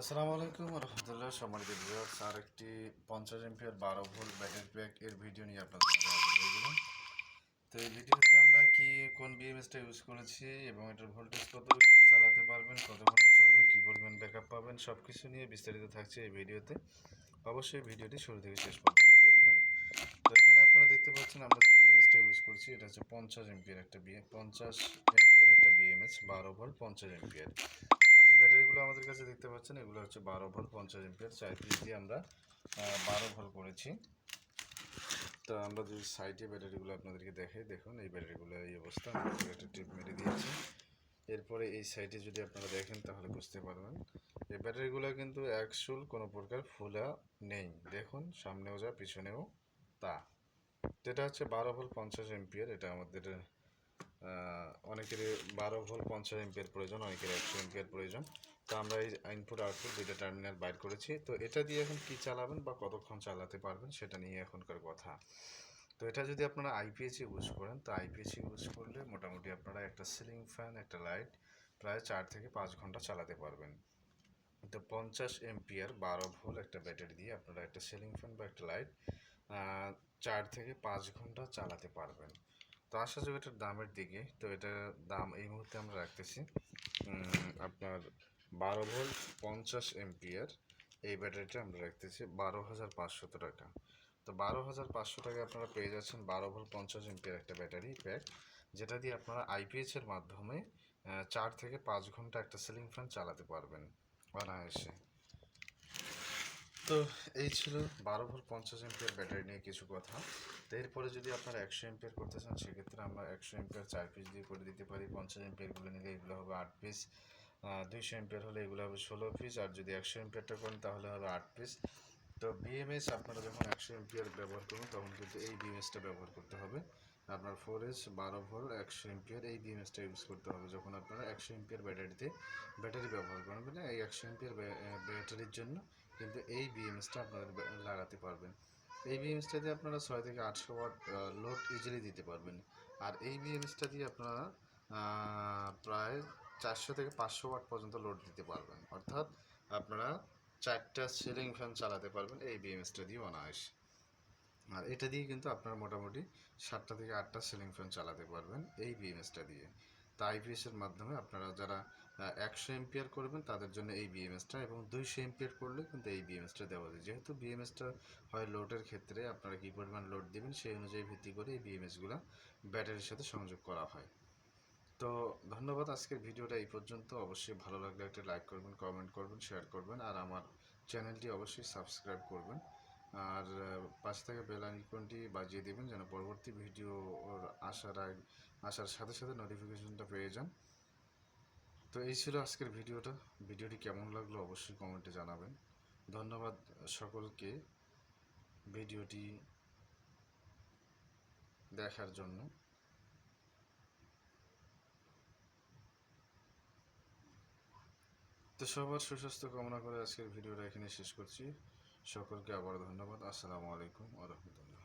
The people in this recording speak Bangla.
আসসালামু আলাইকুম রহমতুল্লাহ সম্মানিত ভিউয়ার্স আর একটি পঞ্চাশ এমপিআর বারো ভোল্ট ব্যাটারি প্যাক এর ভিডিও নিয়ে আপনাদের হাজির তো এই ভিডিওতে আমরা কি, কোন বিএমএসটা ইউজ করেছি এবং এটার ভোল্টেজ কত, কি চালাতে পারবেন, কত ঘণ্টা চলবে, কি পরিমাণ ব্যাকআপ পাবেন সব কিছু নিয়ে বিস্তারিত থাকছে এই ভিডিওতে। অবশ্যই ভিডিওটি শুরু থেকে শেষ পর্যন্ত দেখবেন। তো এখানে আপনারা দেখতে পাচ্ছেন আমরা যে বিএমএসটা ইউজ করছি, এটা হচ্ছে পঞ্চাশ এমপিআর একটা বিএ পঞ্চাশ এমপিআর একটা বিএমএস বারো ভোল্ট, পঞ্চাশ এমপিআর। আর যে ব্যাটারিগুলো আমাদের কাছে দেখতে পাচ্ছেন, এগুলো হচ্ছে বারো ভোল্ট, পঞ্চাশ এমপিয়ার। চার পিস দিয়ে আমরা বারো ভোল্ট করেছি। তো আমরা যদি সাইডে ব্যাটারিগুলো আপনাদেরকে দেখাই, দেখুন, এই ব্যাটারিগুলো, এই অবস্থা। আমরা একটা টিপ মেরে দিয়েছি। এরপরে এই সাইডে যদি আপনারা দেখেন, তাহলে বুঝতে পারবেন এই ব্যাটারিগুলো কিন্তু একশুল কোনো প্রকার ফুলা নেই। দেখুন, সামনেও যা, পিছনেও তা। যেটা হচ্ছে বারো ভোল্ট, পঞ্চাশ এমপিয়ার। এটা আমাদের অনেকের বারো ভোল্ট, পঞ্চাশ এমপিয়ার প্রয়োজন, অনেকের একশো এমপিয়ার প্রয়োজন। তো আমরা এই ইনপুট আউটপুট দুইটা টার্মিনাল বাইর করেছি। তো এটা দিয়ে এখন কি চালাবেন বা কতক্ষণ চালাতে পারবেন সেটা নিয়ে এখনকার কথা। তো এটা যদি আপনারা আইপিএস ইউজ করেন, তো আইপিএস ইউজ করলে মোটামুটি আপনারা একটা সিলিং ফ্যান একটা লাইট প্রায় চার থেকে পাঁচ ঘণ্টা চালাতে পারবেন। তো পঞ্চাশ এমপিয়ার বারো ভোল একটা ব্যাটারি দিয়ে আপনারা একটা সিলিং ফ্যান বা একটা লাইট চার থেকে পাঁচ ঘণ্টা চালাতে পারবেন। তো আসা যাক এটার দামের দিকে, তো এটার দাম এই মুহূর্তে আমরা রাখতেছি। আপনার বারো ভোল্ট পঞ্চাশ এমপিয়ার এই ব্যাটারিটা আমরা রাখতেছি বারো হাজার পাঁচশত টাকা। তো বারো হাজার পাঁচশো টাকা আপনারা পেয়ে যাচ্ছেন বারো ভোল্ট পঞ্চাশ এমপিয়ার একটা ব্যাটারি প্যাক, যেটা দিয়ে আপনারা আইপিএস এর মাধ্যমে চার থেকে পাঁচ ঘণ্টা একটা সিলিং ফ্যান চালাতে পারবেন। অনায়াসে। তো এই ছিল বারো ভোল্ট পঞ্চাশ এমপিয়ার ব্যাটারি নিয়ে কিছু কথা। তো এরপরে যদি আপনারা একশো এমপিয়ার করতে চান, সেক্ষেত্রে আমরা একশো এমপিয়ার চার পিস দিয়ে করে দিতে পারি। পঞ্চাশ এমপিয়ারগুলো নিলে এগুলো হবে আট পিস দুইশো এমপিয়ার হলে এগুলো হবে ষোলো পিস আর যদি একশো এমপিয়ারটা করেন, তাহলে হবে আট পিস তো বিএমএস আপনারা যখন একশো এমপিয়ার ব্যবহার করবেন, তখন কিন্তু এই বিএমএসটা ব্যবহার করতে হবে। আপনার ফোর এস বারো ভোল্ট, একশো এমপিয়ার এই বিএমএসটা ইউজ করতে হবে। যখন আপনারা একশো এমপিয়ার ব্যাটারিতে ব্যাটারি ব্যবহার করবেন এই একশো এমপিয়ার ব্যাটারির জন্য কিন্তু এই বিএমএসটা আপনারা লাগাতে পারবেন। এই বিএমএসটা দিয়ে আপনারা ছয় থেকে আটশো ওয়াট লোড ইজিলি দিতে পারবেন। আর এই বিএমএসটা দিয়ে আপনারা প্রায় চারশো থেকে পাঁচশো ওয়াট পর্যন্ত লোড দিতে পারবেন। অর্থাৎ আপনারা চারটা সিলিং ফ্যান চালাতে পারবেন এই বিএমএসটা দিয়ে অনায়াস। আর এটা দিয়ে কিন্তু আপনারা মোটামুটি সাতটা থেকে আটটা সিলিং ফ্যান চালাতে পারবেন এই বিএমএসটা দিয়ে। তা আইপিএস এর মাধ্যমে আপনারা যারা একশো এমপিয়ার করবেন, তাদের জন্য এই বিএমএসটা এবং দুইশো এমপিয়ার করলে কিন্তু এই বিএমএসটা দেওয়া যায়। যেহেতু বিএমএসটা হয় লোডের ক্ষেত্রে, আপনারা কী পরিমাণ লোড দেবেন সেই অনুযায়ী ভিত্তি করে এই বিএমএসগুলো ব্যাটারির সাথে সংযোগ করা হয়। তো ধন্যবাদ, আজকের ভিডিওটা এই পর্যন্ত। অবশ্যই ভালো লাগলে একটা লাইক করবেন, কমেন্ট করবেন, শেয়ার করবেন, আর আমার চ্যানেলটি অবশ্যই সাবস্ক্রাইব করবেন। আর পাশে থেকে বেল আইকনটি বাজিয়ে দেবেন যেন পরবর্তী ভিডিও আসার আসার সাথে সাথে নোটিফিকেশনটা পেয়ে যান। তো এই ছিল আজকের ভিডিওটা। ভিডিওটি কেমন লাগল অবশ্যই কমেন্টে জানাবেন। ধন্যবাদ সকলকে ভিডিওটি দেখার জন্য। তো সবার সুস্বাস্থ্য কামনা করে আজকের ভিডিওটা এখানে শেষ করছি। সকলকে আবার ধন্যবাদ। আসসালামু আলাইকুম আ রহমতুল্লাহ।